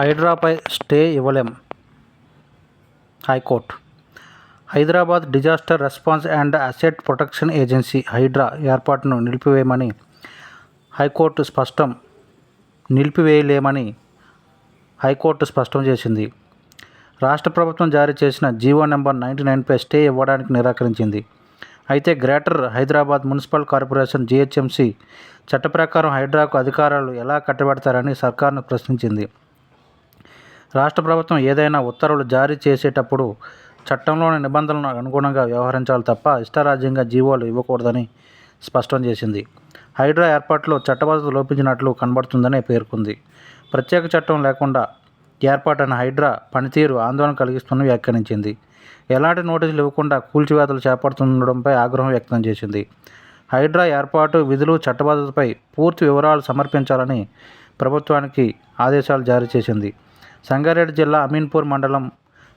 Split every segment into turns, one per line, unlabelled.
హైడ్రాపై stay ఇవ్వలేం. High court. Hyderabad disaster response and asset protection agency HYDRAA ఏర్పాటును నిలిపివేయమని high court స్పష్టం నిలిపివేయలేమని హైకోర్టు స్పష్టం చేసింది. రాష్ట్ర ప్రభుత్వం జారీ చేసిన జీవో నెంబర్ నైంటీ నైన్పై స్టే ఇవ్వడానికి నిరాకరించింది. అయితే greater Hyderabad municipal corporation GHMC చట్ట ప్రకారం హైడ్రాకు అధికారాలు ఎలా కట్టబెడతారని సర్కార్ను ప్రశ్నించింది. రాష్ట్ర ప్రభుత్వం ఏదైనా ఉత్తర్వులు జారీ చేసేటప్పుడు చట్టంలోని నిబంధనలకు అనుగుణంగా వ్యవహరించాలి తప్ప ఇష్టారాజ్యంగా జీవోలు ఇవ్వకూడదని స్పష్టం చేసింది. హైడ్రా ఏర్పాటులో చట్టబద్ధత లోపించినట్లు కనబడుతుందని పేర్కొంది. ప్రత్యేక చట్టం లేకుండా ఏర్పాటైన హైడ్రా పనితీరు ఆందోళన కలిగిస్తుందని వ్యాఖ్యానించింది. ఎలాంటి నోటీసులు ఇవ్వకుండా కూల్చివేతలు చేపడుతుండడంపై ఆగ్రహం వ్యక్తం చేసింది. హైడ్రా ఏర్పాటు విధులు చట్టబద్ధతపై పూర్తి వివరాలు సమర్పించాలని ప్రభుత్వానికి ఆదేశాలు జారీ చేసింది. సంగారెడ్డి జిల్లా అమీన్పూర్ మండలం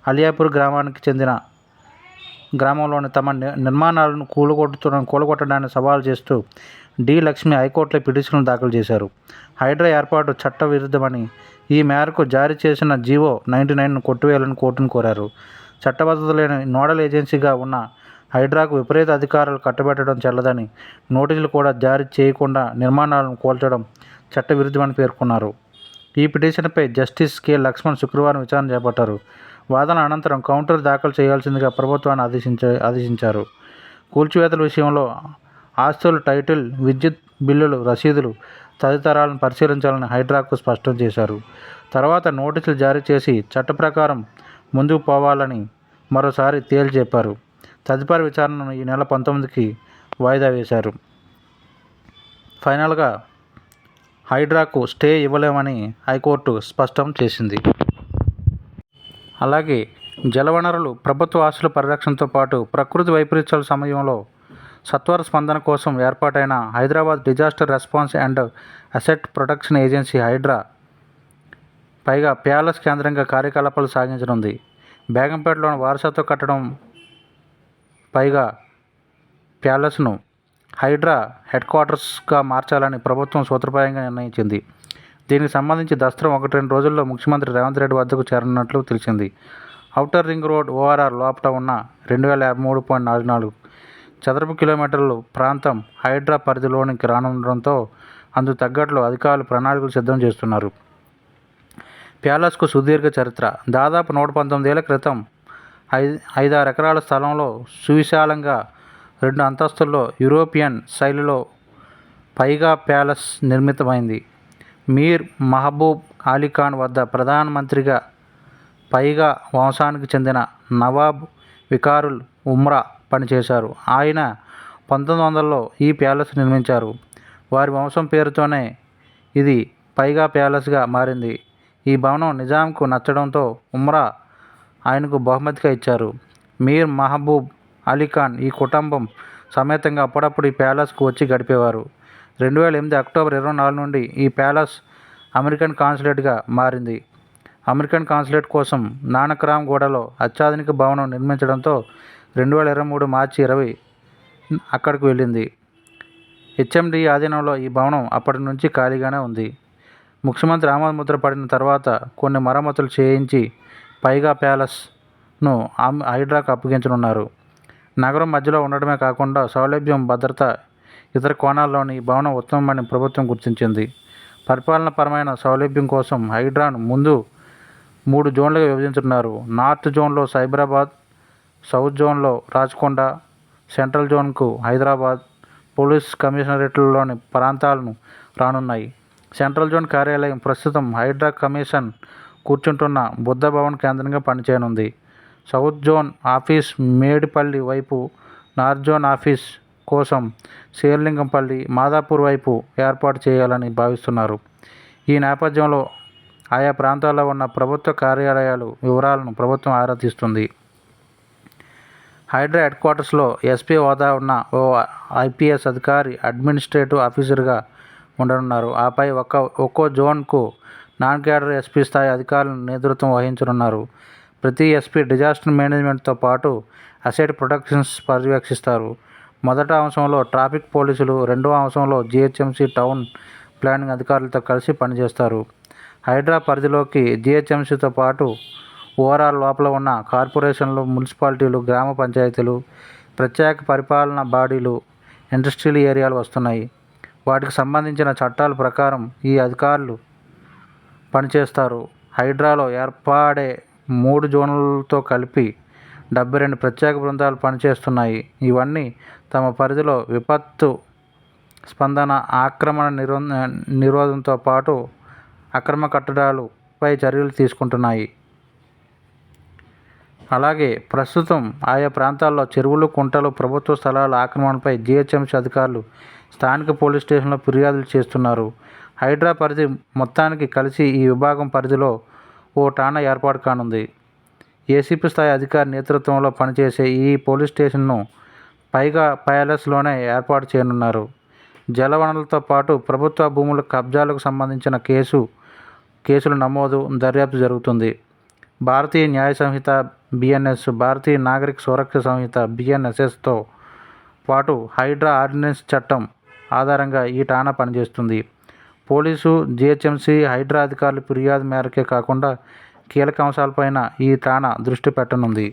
అలియాపూర్ గ్రామానికి చెందిన గ్రామంలోని తమ ని- నిర్మాణాలను కూలగొట్టుతున్న కూలగొట్టడాన్ని సవాల్ చేస్తూ డి లక్ష్మి హైకోర్టులో పిటిషన్లు దాఖలు చేశారు. హైడ్రా ఏర్పాటు చట్ట విరుద్ధమని ఈ మేరకు జారీ చేసిన జీవో నైంటీ నైన్ను కొట్టివేయాలని కోర్టును కోరారు. చట్టబద్ధత లేని నోడల్ ఏజెన్సీగా ఉన్న హైడ్రాకు విపరీత అధికారాలు కట్టబెట్టడం చెల్లదని నోటీసులు కూడా జారీ చేయకుండా నిర్మాణాలను కూల్చడం చట్టవిరుద్ధమని పేర్కొన్నారు. ఈ పిటిషన్పై జస్టిస్ కె. లక్ష్మణ్ శుక్రవారం విచారణ చేపట్టారు. వాదన అనంతరం కౌంటర్ దాఖలు చేయాల్సిందిగా ప్రభుత్వాన్ని ఆదేశించ ఆదేశించారు. కూల్చివేతల విషయంలో ఆస్తులు టైటిల్ విద్యుత్ బిల్లులు రసీదులు తదితరాలను పరిశీలించాలని హైడ్రాకు స్పష్టం చేశారు. తర్వాత నోటీసులు జారీ చేసి చట్ట ప్రకారం ముందుకు పోవాలని మరోసారి తేల్చెప్పారు తదుపరి విచారణను ఈ నెల పంతొమ్మిదికి వాయిదా వేశారు. ఫైనల్గా హైడ్రాకు స్టే ఇవ్వలేమని హైకోర్టు స్పష్టం చేసింది. అలాగే జలవనరులు ప్రభుత్వ ఆస్తుల పరిరక్షణతో పాటు ప్రకృతి వైపరీత్యాల సమయంలో సత్వర స్పందన కోసం ఏర్పాటైన Hyderabad disaster response and asset protection agency HYDRAA Paigah palace కేంద్రంగా కార్యకలాపాలు సాగించనుంది. బేగంపేటలోని వారసత్వ కట్టడం పైగా ప్యాలెస్ను హైడ్రా హెడ్ క్వార్టర్స్గా మార్చాలని ప్రభుత్వం సూత్రప్రాయంగా నిర్ణయించింది. దీనికి సంబంధించి దస్త్రం ఒకటి రెండు రోజుల్లో ముఖ్యమంత్రి రేవంత్ రెడ్డి వద్దకు చేరనున్నట్లు తెలిసింది. ఔటర్ రింగ్ రోడ్ ఓఆర్ఆర్ లోపల ఉన్న రెండు వేల యాభై మూడు పాయింట్ నాలుగు నాలుగు చదరపు కిలోమీటర్లు ప్రాంతం హైడ్రా పరిధిలోనికి రానుండడంతో అందుకు తగ్గట్లు అధికారులు ప్రణాళికలు సిద్ధం చేస్తున్నారు. ప్యాలెస్కు సుదీర్ఘ చరిత్ర. దాదాపు నూట పంతొమ్మిది ఏళ్ళ క్రితం ఐదు ఐదారు ఎకరాల స్థలంలో సువిశాలంగా రెండు అంతస్తుల్లో యూరోపియన్ శైలిలో పైగా ప్యాలెస్ నిర్మితమైంది. మీర్ మహబూబ్ అలీఖాన్ వద్ద ప్రధానమంత్రిగా పైగా వంశానికి చెందిన నవాబ్ వికారుల్ ఉమ్రా పనిచేశారు. ఆయన పంతొమ్మిది వందలలో ఈ ప్యాలెస్ నిర్మించారు. వారి వంశం పేరుతోనే ఇది పైగా ప్యాలెస్గా మారింది. ఈ భవనం నిజాంకు నచ్చడంతో ఉమ్రా ఆయనకు బహుమతిగా ఇచ్చారు. మీర్ మహబూబ్ అలీఖాన్ ఈ కుటుంబం సమేతంగా అప్పుడప్పుడు ఈ ప్యాలెస్కు వచ్చి గడిపేవారు. రెండు వేల ఎనిమిది అక్టోబర్ ఇరవై నాలుగు నుండి ఈ ప్యాలెస్ అమెరికన్ కాన్సులేట్గా మారింది. అమెరికన్ కాన్సులేట్ కోసం నానక్రామ్ గూడలో అత్యాధునిక భవనం నిర్మించడంతో రెండు వేల ఇరవై మూడు మార్చి ఇరవై అక్కడికి వెళ్ళింది. హెచ్ఎండి ఆధీనంలో ఈ భవనం అప్పటి నుంచి ఖాళీగానే ఉంది. ముఖ్యమంత్రి ఆమోద ముద్ర పడిన తర్వాత కొన్ని మరమ్మతులు చేయించి పైగా ప్యాలెస్ను హైడ్రాకు అప్పగించనున్నారు. నగరం మధ్యలో ఉండడమే కాకుండా సౌలభ్యం భద్రత ఇతర కోణాల్లోని ఈ భవనం ఉత్తమమని ప్రభుత్వం గుర్తించింది. పరిపాలనపరమైన సౌలభ్యం కోసం హైడ్రాను ముందు మూడు జోన్లుగా విభజించున్నారు నార్త్ జోన్లో సైబరాబాద్ సౌత్ జోన్లో రాచకొండ సెంట్రల్ జోన్కు హైదరాబాద్ పోలీస్ కమిషనరేట్లలోని ప్రాంతాలను రానున్నాయి. సెంట్రల్ జోన్ కార్యాలయం ప్రస్తుతం హైడ్రా కమిషన్ కూర్చుంటున్న బుద్ధ భవన్ కేంద్రంగా పనిచేయనుంది. సౌత్ జోన్ ఆఫీస్ మేడిపల్లి వైపు నార్త్ జోన్ ఆఫీస్ కోసం శేర్లింగంపల్లి మాదాపూర్ వైపు ఏర్పాటు చేయాలని భావిస్తున్నారు. ఈ నేపథ్యంలో ఆయా ప్రాంతాల్లో ఉన్న ప్రభుత్వ కార్యాలయాలు వివరాలను ప్రభుత్వం ఆరా తీస్తుంది. హైడ్రా హెడ్ క్వార్టర్స్లో ఎస్పీ హోదా ఉన్న ఓ ఐపీఎస్ అధికారి అడ్మినిస్ట్రేటివ్ ఆఫీసర్గా ఉండనున్నారు. ఆపై ఒక్క ఒక్కో జోన్కు నాన్ క్యాడర్ ఎస్పీ స్థాయి అధికారులను నేతృత్వం వహించనున్నారు. ప్రతి ఎస్పీ డిజాస్టర్ మేనేజ్మెంట్తో పాటు అసెట్ ప్రొటెక్షన్స్ పర్యవేక్షిస్తారు. మొదట అంశంలో ట్రాఫిక్ పోలీసులు రెండవ అంశంలో జిహెచ్ఎంసీ టౌన్ ప్లానింగ్ అధికారులతో కలిసి పనిచేస్తారు. హైడ్రా పరిధిలోకి జిహెచ్ఎంసీతో పాటు ఓవరాల్ లోపల ఉన్న కార్పొరేషన్లు మున్సిపాలిటీలు గ్రామ పంచాయతీలు ప్రత్యేక పరిపాలన బాడీలు ఇండస్ట్రియల్ ఏరియాలు వస్తున్నాయి. వాటికి సంబంధించిన చట్టాల ప్రకారం ఈ అధికారులు పనిచేస్తారు. హైడ్రాలో ఏర్పడే మూడు జోన్లతో కలిపి డెబ్బై రెండు ప్రత్యేక బృందాలు పనిచేస్తున్నాయి. ఇవన్నీ తమ పరిధిలో విపత్తు స్పందన ఆక్రమణ నిరో నిరోధంతో పాటు అక్రమ కట్టడాలపై చర్యలు తీసుకుంటున్నాయి. అలాగే ప్రస్తుతం ఆయా ప్రాంతాల్లో చెరువులు కుంటలు ప్రభుత్వ స్థలాల ఆక్రమణపై జిహెచ్ఎంసీ అధికారులు స్థానిక పోలీస్ స్టేషన్లో ఫిర్యాదులు చేస్తున్నారు. హైడ్రా పరిధి మొత్తానికి కలిసి ఈ విభాగం పరిధిలో ఓ ఠాణా ఏర్పాటు కానుంది. ఏసీపీ స్థాయి అధికారి నేతృత్వంలో పనిచేసే ఈ పోలీస్ స్టేషన్ను పైగా ప్యాలెస్లోనే ఏర్పాటు చేయనున్నారు. జలవనరులతో పాటు ప్రభుత్వ భూముల కబ్జాలకు సంబంధించిన కేసు కేసులు నమోదు దర్యాప్తు జరుగుతుంది. భారతీయ న్యాయ సంహిత బిఎన్ఎస్ భారతీయ నాగరిక సురక్ష సంహిత బిఎన్ఎస్ఎస్తో పాటు హైడ్రా ఆర్డినెన్స్ చట్టం ఆధారంగా ఈ ఠాణా పనిచేస్తుంది. పోలీసు జిహెచ్ఎంసీ హైడ్రా అధికారుల ఫిర్యాదు మేరకే కాకుండా కీలక అంశాలపైన ఈ ఠాణా దృష్టి పెట్టనుంది.